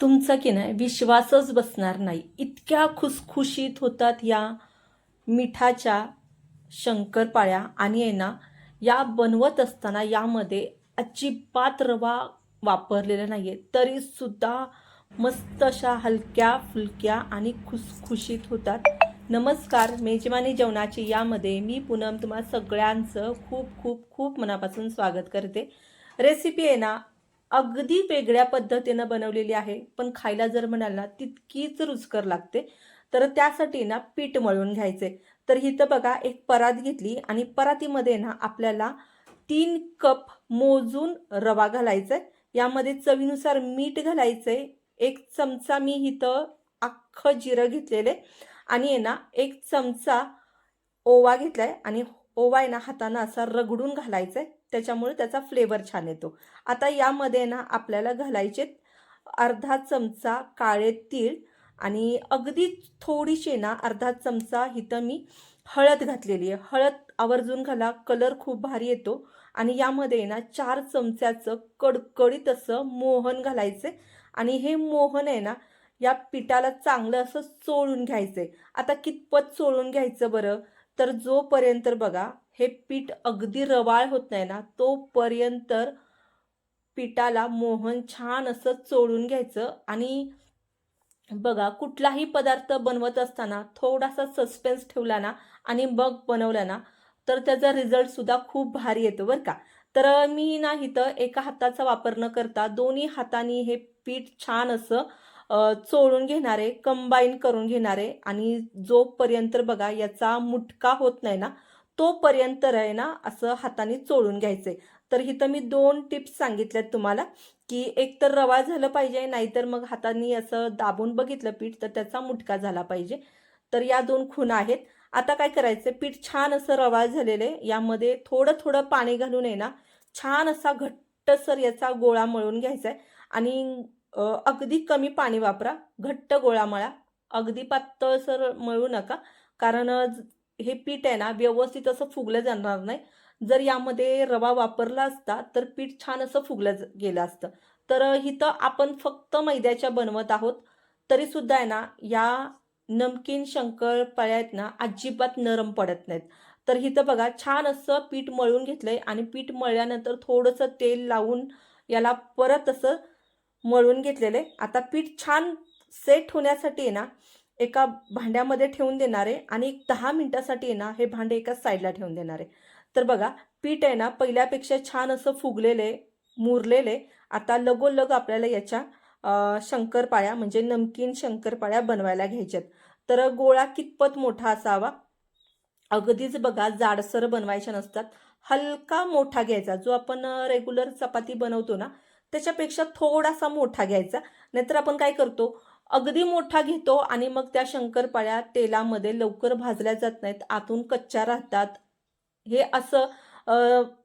तुमचा की नाही? विश्वासच बसणार नाही. इतक्या खुसखुशीत होतात या मिठाच्या शंकरपाळ्या आणि आहे ना या बनवत असताना यामध्ये अजिबात रवा वापरलेला नाही आहे तरीसुद्धा मस्त अशा हलक्या फुलक्या आणि खुसखुशीत होतात. नमस्कार मेजवानी जेवणाची यामध्ये मी पूनम तुम्हा सगळ्यांचं खूप खूप खूप मनापासून स्वागत करते. रेसिपी आहे ना अगदी वेगळ्या पद्धतीनं बनवलेली आहे. पण खायला जर म्हणाल ना तितकीच रुचकर लागते. तर त्यासाठी ना पीठ मळून घ्यायचे. तर इथं बघा एक परात घेतली आणि परातीमध्ये ना आपल्याला तीन कप मोजून रवा घालायचा आहे यामध्ये चवीनुसार मीठ घालायचंय. एक चमचा मी इथं अख्खं जिरं घेतलेले आणि आहे ना एक चमचा ओवा घेतलाय. आणि ओवा आहे ना हातानं असा रगडून घालायचा आहे त्याच्यामुळे त्याचा फ्लेवर छान येतो. आता यामध्ये ना आपल्याला घालायचे अर्धा चमचा काळे तीळ आणि अगदी थोडीशी ना अर्धा चमचा इथं मी हळद घातलेली आहे. हळद आवर्जून घाला कलर खूप भारी येतो आणि यामध्ये ना चार चमच्याचं कडकडीत असं मोहन घालायचे आणि हे मोहन आहे ना या पिठाला चांगलं असं चोळून घ्यायचंय. आता कितपत चोळून घ्यायचं बरं? तर जोपर्यंत बघा हे पीठ अगदी रवाळ होत नाही ना तोपर्यंत पिठाला मोहन छान असं चोळून घ्यायचं आणि बघा कुठलाही पदार्थ बनवत असताना थोडासा सस्पेन्स ठेवला ना आणि मग बनवला ना तर त्याचा रिझल्ट सुद्धा खूप भारी येतो बरं का. तर मी ना इथं एका हाताचा वापर न करता दोन्ही हाताने हे पीठ छान असं चोळून घेणारे कंबाईन करून घेणारे आणि जोपर्यंत बघा याचा मुटका होत नाही ना तोपर्यंत आहे ना असं हाताने चोळून घ्यायचे. तर इथं मी दोन टिप्स सांगितल्यात तुम्हाला की एक तर रवा झालं पाहिजे नाहीतर मग हाताने असं दाबून बघितलं पीठ तर त्याचा मुटका झाला पाहिजे. तर या दोन खुणा आहेत. आता काय करायचं पीठ छान असं रवाळ झालेलं आहे यामध्ये थोडं थोडं पाणी घालून आहे ना छान असा घट्टसर याचा गोळा मळून घ्यायचा आहे. आणि अगदी कमी पाणी वापरा घट्ट गोळा मळा. अगदी पातळसर मळू नका कारण हे पीठ आहे ना व्यवस्थित असं फुगलं जाणार नाही. जर यामध्ये रवा वापरला असता तर पीठ छान असं फुगलं गेलं असतं. तर इथं आपण फक्त मैद्याच्या बनवत आहोत. तरी सुद्धा आहे ना या नमकीन शंकरपाळ्या आहेत ना अजिबात नरम पडत नाहीत. तर इथं बघा छान असं पीठ मळून घेतलंय आणि पीठ मळल्यानंतर थोडंसं तेल लावून याला परत असं मळून घेतलेले. आता पीठ छान सेट होण्यासाठी आहे ना एका भांड्यामध्ये ठेवून देणार आहे आणि एक दहा मिनटासाठी आहे ना हे भांडे एका साईडला ठेवून देणार आहे. तर बघा पीठ आहे ना पहिल्यापेक्षा छान असं फुगलेले मुरलेले. आता लगोलग आपल्याला याच्या शंकरपाळ्या म्हणजे नमकीन शंकरपाळ्या बनवायला घ्यायच्यात. तर गोळा कितपत मोठा असावा? अगदीच बघा जाडसर बनवायच्या नसतात. हलका मोठा घ्यायचा. जो आपण रेग्युलर चपाती बनवतो ना त्याच्यापेक्षा थोडासा मोठा घ्यायचा. नाहीतर आपण काय करतो अगदी मोठा घेतो आणि मग त्या शंकरपाळ्या तेलामध्ये लवकर भाजल्या जात नाहीत आतून कच्च्या राहतात. हे असं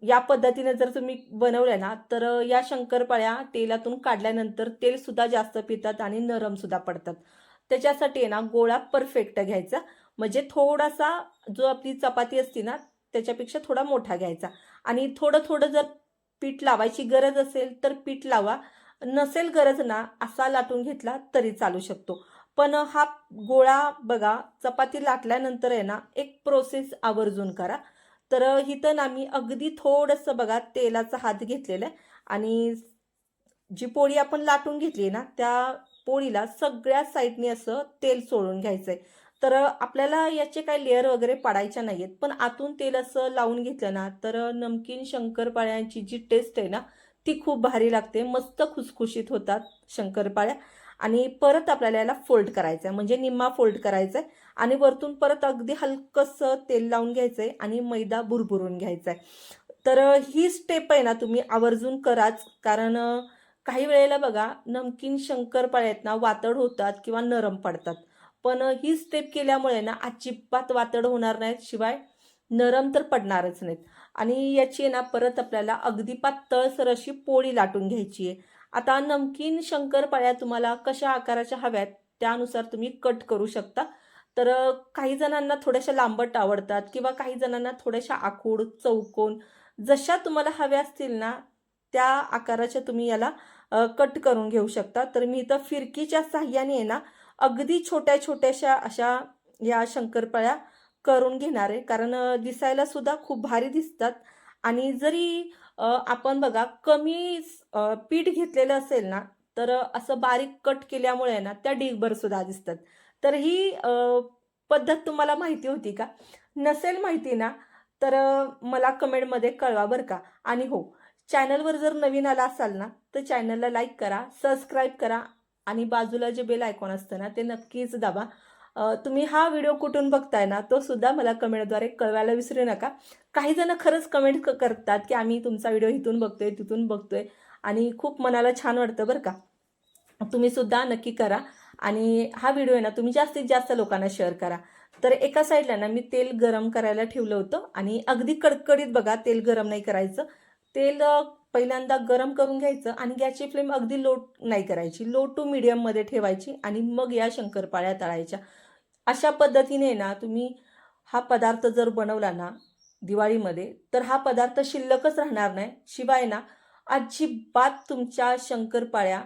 या पद्धतीने जर तुम्ही बनवल्या ना तर या शंकरपाळ्या तेलातून काढल्यानंतर तेल सुद्धा जास्त पितात आणि नरम सुद्धा पडतात. त्याच्यासाठी आहे ना गोळा परफेक्ट घ्यायचा. म्हणजे थोडासा जो आपली चपाती असते ना त्याच्यापेक्षा थोडा मोठा घ्यायचा. आणि थोडं थोडं जर पीठ लावायची गरज असेल तर पीठ लावा. नसेल गरज ना असा लाटून घेतला तरी चालू शकतो. पण हा गोळा बघा चपाती लाटल्यानंतर आहे ना एक प्रोसेस आवर्जून करा. तर इथं ना मी अगदी थोडंसं बघा तेलाचा हात घेतलेला आहे. आणि जी पोळी आपण लाटून घेतली ना त्या पोळीला सगळ्या साईडने असं तेल सोडून घ्यायचं आहे तर आपल्याला याचे काही लेअर वगैरे पाडायच्या नाही आहेत पण आतून तेल असं लावून घेतलं ना तर नमकीन शंकरपाळ्यांची जी टेस्ट आहे ना ती खूप भारी लागते. मस्त खुसखुशीत होतात शंकरपाळ्या. आणि परत आपल्याला याला फोल्ड करायचं आहे म्हणजे निम्मा फोल्ड करायचा आहे आणि वरतून परत अगदी हलकंसं तेल लावून घ्यायचं आहे आणि मैदा भुरभुरून घ्यायचा आहे तर ही स्टेप आहे ना तुम्ही आवर्जून कराच. कारण काही वेळेला बघा नमकीन शंकरपाळ्यात ना वातड होतात किंवा नरम पडतात. पण ही स्टेप केल्यामुळे ना अजिबात वातड होणार नाहीत. शिवाय नरम तर पडणारच नाहीत. आणि याची आहे ना परत आपल्याला अगदी पातळसर अशी पोळी लाटून घ्यायची आहे. आता नमकीन शंकरपाळ्या तुम्हाला कशा आकाराच्या हव्यात त्यानुसार तुम्ही कट करू शकता. तर काही जणांना थोड्याशा लांबट आवडतात किंवा काही जणांना थोड्याशा आखूड चौकोन जशा तुम्हाला हव्या असतील ना त्या आकाराच्या तुम्ही याला कट करून घेऊ शकता. तर मी इथं फिरकीच्या साह्याने आहे ना अगदी छोट्या छोट्याशा अशा या शंकरपाळ्या करून घेणार आहे. कारण दिसायला सुद्धा खूप भारी दिसतात. आणि जरी आपण बघा कमी पीठ घेतलेलं असेल ना तर असं बारीक कट केल्यामुळे ना त्या डिगभर सुद्धा दिसतात. तर ही पद्धत तुम्हाला माहिती होती का? नसेल माहिती ना तर मला कमेंटमध्ये कळवा बरं का. आणि हो चॅनलवर जर नवीन आला असाल ना तर चॅनलला लाईक करा सबस्क्राईब करा आणि बाजूला जे बेल आयकॉन असतं ना ते नक्कीच दाबा. तुम्ही हा व्हिडिओ कुठून बघताय ना तो सुद्धा मला कमेंटद्वारे कळवायला विसरू नका. काही जण खरंच कमेंट करतात की आम्ही तुमचा व्हिडिओ इथून बघतोय तिथून बघतोय आणि खूप मनाला छान वाटतं बरं का. तुम्ही सुद्धा नक्की करा आणि हा व्हिडिओ आहे ना तुम्ही जास्तीत जास्त लोकांना शेअर करा. तर एका साईडला ना मी तेल गरम करायला ठेवलं होतं आणि अगदी कडकडीत बघा तेल गरम नाही करायचं. तेल पहिल्यांदा गरम करून घ्यायचं आणि गॅसची फ्लेम अगदी लो नाही करायची. लो टू मीडियममध्ये ठेवायची आणि मग या शंकरपाळ्या तळायच्या. अशा पद्धतीने ना तुम्ही हा पदार्थ जर बनवला ना दिवाळीमध्ये तर हा पदार्थ शिल्लकच राहणार नाही. शिवाय ना अजिबात तुमच्या शंकरपाळ्या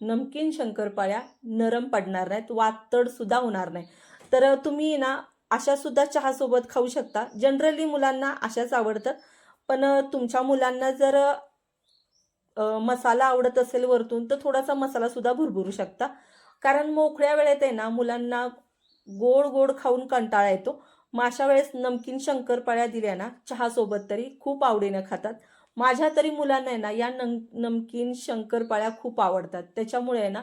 नमकीन शंकरपाळ्या नरम पडणार नाहीत वातडसुद्धा होणार नाही. तर तुम्ही ना अशासुद्धा चहासोबत खाऊ शकता. जनरली मुलांना अशाच आवडतात. पण तुमच्या मुलांना जर मसाला आवडत असेल वरतून तर थोडासा मसालासुद्धा भरभरू शकता. कारण मोकळ्या वेळेत आहे ना मुलांना गोड गोड खाऊन कंटाळा येतो. मग अशा वेळेस नमकीन शंकरपाळ्या दिल्या ना चहासोबत तरी खूप आवडीनं खातात. माझ्या तरी मुलांना आहे ना या नम नमकीन शंकरपाळ्या खूप आवडतात. त्याच्यामुळे आहे ना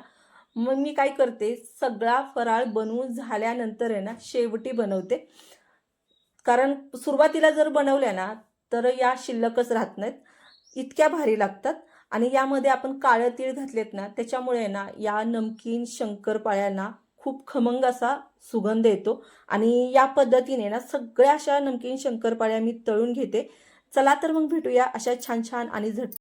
मग मी काय करते सगळा फराळ बनवून झाल्यानंतर आहे ना शेवटी बनवते. कारण सुरुवातीला जर बनवल्या ना तर या शिल्लकच राहत नाहीत. इतक्या भारी लागतात. आणि यामध्ये आपण काळं तीळ घातलेत ना त्याच्यामुळे आहे ना या नमकीन शंकरपाळ्यांना खूप खमंग असा सुगंध येतो. आणि या पद्धतीने ना सगळ्या अशा नमकीन शंकरपाळ्या मी तळून घेते. चला तर मग भेटूया अशा छान छान आणि झट